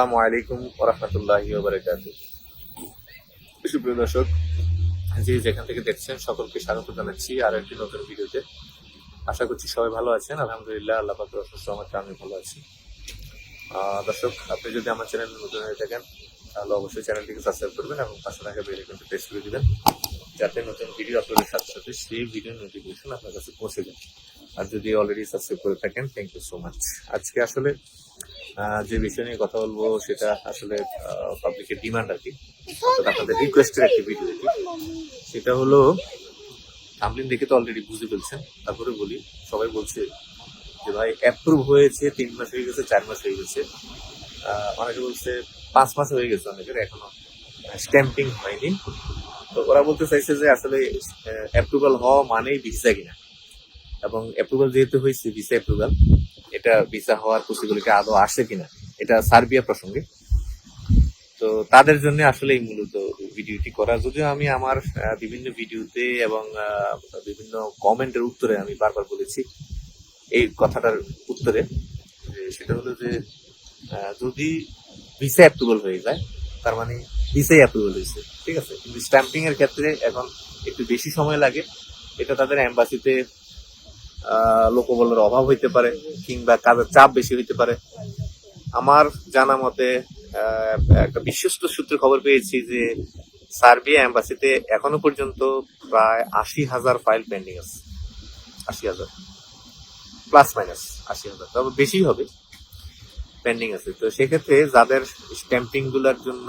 আসসালামু আলাইকুম ওরহমতুল্লাহ বারকাত সুপ্রিয় দর্শক যে যেখান থেকে দেখছেন, সকলকে স্বাগত জানাচ্ছি আর একটি নতুন ভিডিওতে। আশা করছি সবাই ভালো আছেন। আলহামদুলিল্লাহ, আল্লাহ পাকের অসুস্থ আমাকে আমি ভালো আছি। দর্শক, আপনি যদি আমার চ্যানেল নতুন হয়ে থাকেন, তাহলে অবশ্যই চ্যানেলটিকে সাবস্ক্রাইব করবেন এবং পাশে থাকা বেল আইকনটি প্রেস করে দিবেন, যাতে নতুন ভিডিও আপলোডের সাথে সাথে সেই ভিডিও নোটিফিকেশন আপনার কাছে পৌঁছে যায়। আর যদি অলরেডি সাবস্ক্রাইব করে থাকেন থ্যাংক ইউ সো মাচ আজকে আসলে যে বিষয় নিয়ে কথা বলব সেটা আসলে পাবলিকের ডিমান্ড আর কি। আপনাদের রিকোয়েস্টের একটি ভিডিও এটি। সেটা হলো থামলিন দেখে তো অলরেডি বুঝে ফেলছেন তারপরে বলি, সবাই বলছে যে ভাই অ্যাপ্রুভ হয়েছে, তিন মাস হয়ে গেছে, চার মাস হয়ে গেছে। অনেকে বলছে পাঁচ মাস হয়ে গেছে অনেকের, এখনও স্ট্যাম্পিং হয়নি। তো ওরা বলতে চাইছে যে আসলে অ্যাপ্রুভাল হওয়া মানেই ভিসা কিনা। এবং অ্যাপ্রুভাল যেহেতু হয়েছে ভিসা অ্যাপ্রুভাল এটা ভিসা হওয়ার পসিবিলিটি আদৌ আসে কিনা? এটা সার্বিয়া প্রসঙ্গে। তো তাদের জন্য আসলে এই মূলত ভিডিওটি করা। যদিও আমি আমার বিভিন্ন ভিডিওতে এবং বিভিন্ন কমেন্টের উত্তরে আমি বারবার বলেছি এই কথাটার উত্তরে। সেটা হলো যে যদি ভিসা অ্যাপ্রুভাল হয়ে যায়, তার মানে ভিসাই অ্যাপ্রুভাল হয়েছে, ঠিক আছে? কিন্তু স্ট্যাম্পিং এর ক্ষেত্রে এখন একটু বেশি সময় লাগে। এটা তাদের এম্বাসিতে লোকবলের অভাব হইতে পারে কিংবা কাজের চাপ বেশি হইতে পারে। আমার জানা মতে একটা বিশ্বস্ত সূত্রে খবর পেয়েছি যে সার্বিয়া এম্বাসিতে এখনও পর্যন্ত প্রায় আশি হাজার ফাইল পেন্ডিং আছে। আশি হাজার। প্লাস মাইনাস আশি হাজার। তবে বেশি হবে, পেন্ডিং আছে। তো সেক্ষেত্রে যাদের স্ট্যাম্পিংগুলার জন্য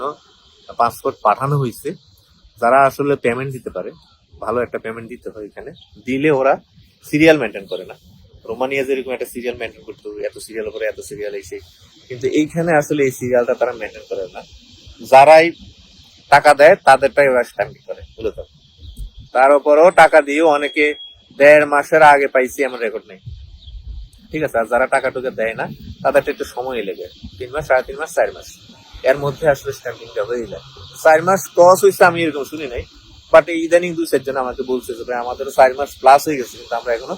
পাসপোর্ট পাঠানো হয়েছে যারা আসলে পেমেন্ট দিতে পারে, ভালো একটা পেমেন্ট দিতে হয় এখানে। দিলে ওরা সিরিয়াল মেনটেন করে না। রোমানিয়া যেরকম একটা সিরিয়াল মেনটেন করতো, এত সিরিয়াল পরে এত সিরিয়াল এসে। কিন্তু এইখানে আসলে এই সিরিয়ালটা তারা মেনটেন করে না। যারাই টাকা দেয়, তাদেরটাই ওরা স্ট্যাম্পিং করে মূলত তার উপরেও টাকা দিয়েও অনেকে দেড় মাসের আগে পাইছি এমন রেকর্ড নেই। ঠিক আছে, আর যারা টাকা টুকে দেয় না, তাদেরটা একটু সময় লেগে। তিন মাস, সাড়ে তিন মাস, চার মাস। এর মধ্যে আসলে স্ট্যাম্পিংটা হয়ে যায়। চার মাস ক্রস হয়েছে আমি এরকম শুনি নাই। বাট ইদানিং দুই চারজন আমাকে বলছে যে, ভাই, আমাদেরও চার মাস প্লাস হয়ে গেছে, কিন্তু আমরা এখনও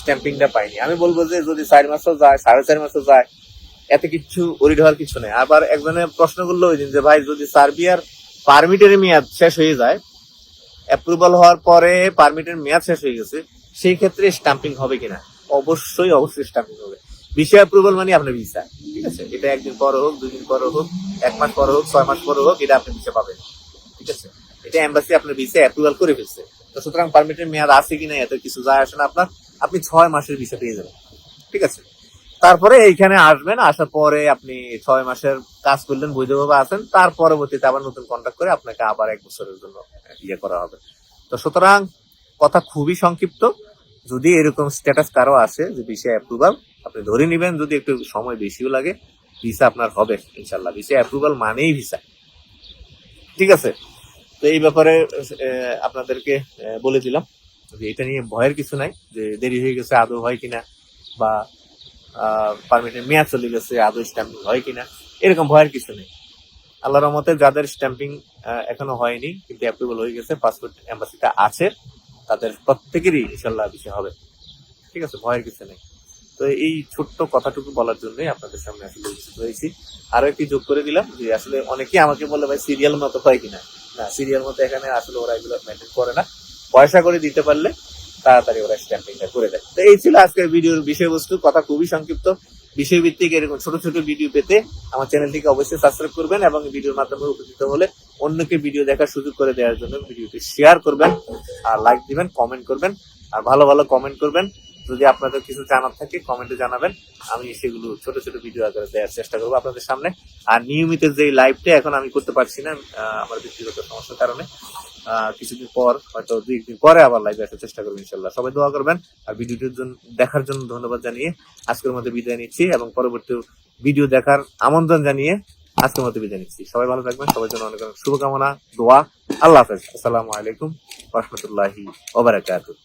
স্ট্যাম্পিংটা পাইনি। আমি বলব যে, যদি চার মাসও যায়, সাড়ে চার মাসও যায়, এতে কিছু ওরিড হওয়ার কিছু নেই। আবার একজনে প্রশ্ন করল ওই দিন যে, ভাই, যদি সার্বিয়ার পারমিটের মেয়াদ শেষ হয়ে যায় অ্যাপ্রুভাল হওয়ার পরে পারমিটের মেয়াদ শেষ হয়ে গেছে, সেই ক্ষেত্রে স্টাম্পিং হবে কিনা? অবশ্যই অবশ্যই স্টাম্পিং হবে। ভিসা অ্যাপ্রুভাল মানে আপনার ভিসা ঠিক আছে? এটা একদিন পর হোক, দুই দিন পর হোক, এক মাস পর হোক, ছয় মাস পর হোক, এটা আপনি ভিসা পাবেন। এটা এম্বাসি আপনার ভিসা অ্যাপ্রুভাল করে ফেলছে। তো সুতরাং পারমিটের মেয়াদ আছে কিনা, এত কিছু যায় আসে না আপনার। আপনি ছয় মাসের ভিসা পেয়ে যাবেন। ঠিক আছে? তারপরে এইখানে আসবেন, আসার পরে আপনি ছয় মাসের কাজ করলেন, বৈধভাবে আছেন। তার পরবর্তীতে আবার নতুন কন্ট্যাক্ট করে আপনাকে আবার এক বছরের জন্য ইয়ে করা হবে। তো সুতরাং কথা খুবই সংক্ষিপ্ত। যদি এরকম স্ট্যাটাস কারও আসে, যে ভিসা অ্যাপ্রুভাল আপনি ধরে নেবেন, যদি একটু সময় বেশিও লাগে ভিসা আপনার হবে ইনশাল্লাহ ভিসা অ্যাপ্রুভাল মানেই ভিসা ঠিক আছে? তো এই ব্যাপারে আপনাদেরকে বলে দিলাম যে এটা নিয়ে ভয়ের কিছু নাই, যে দেরি হয়ে গেছে, আদৌ হয় কিনা, বা পারমিটের মেয়াদ চলে গেছে, আদৌ স্ট্যাম্পিং হয় কিনা, এরকম ভয়ের কিছু নেই। আল্লাহ রহমতে যাদের স্ট্যাম্পিং এখনও হয়নি, কিন্তু অ্যাপ্রুভাল হয়ে গেছে পাসপোর্ট এম্বাসিটা আছে, তাদের প্রত্যেকেরই ইনশাল্লাহ বিষয় হবে। ঠিক আছে, ভয়ের কিছু নেই। তো এই ছোট্ট কথাটুকু বলার জন্যই আপনাদের সামনে আসলে উপস্থিত হয়েছি। আরও একটি যোগ করে দিলাম যে আসলে অনেকেই আমাকে বলে, ভাই সিরিয়াল মতো হয় কিনা? না সিরিয়াল মতো এখানে আসলে ওরা এগুলো মেনটেন করে না। পয়সা করে দিতে পারলে তাড়াতাড়ি ওরা স্ট্যাম্পিংটা করে দেয়। তো এই ছিল আজকের ভিডিওর বিষয়বস্তু। কথা খুবই সংক্ষিপ্ত। বিষয়ভিত্তিক এরকম ছোট ছোট ভিডিও পেতে আমার চ্যানেলটিকে অবশ্যই সাবস্ক্রাইব করবেন এবং ভিডিওর মাধ্যমে উপকৃত হলে অন্যকে ভিডিও দেখার সুযোগ করে দেওয়ার জন্য ভিডিওটি শেয়ার করবেন। আর লাইক দিবেন কমেন্ট করবেন। আর ভালো ভালো কমেন্ট করবেন। যদি আপনাদের কিছু জানার থাকে কমেন্টে জানাবেন। আমি সেগুলো ছোট ছোট ভিডিও আকারে দেওয়ার চেষ্টা করব আপনাদের সামনে। আর নিয়মিত যে লাইভটা এখন আমি করতে পারছি না আমার ব্যক্তিগত সমস্যার কারণে কিছুদিন পর, হয়তো দুই একদিন পরে আবার লাইভে আসার চেষ্টা করব, ইনশাল্লাহ। সবাই দোয়া করবেন আর ভিডিওটির জন্য, দেখার জন্য ধন্যবাদ জানিয়ে আজকের মধ্যে বিদায় নিচ্ছি এবং পরবর্তী ভিডিও দেখার আমন্ত্রণ জানিয়ে আজকের মধ্যে বিদায় নিচ্ছি। সবাই ভালো থাকবেন, সবার জন্য অনেক অনেক শুভকামনা, দোয়া, আল্লাহ হাফেজ। আসসালামু আলাইকুম রহমতুল্লাহি ওবারাকাতুহ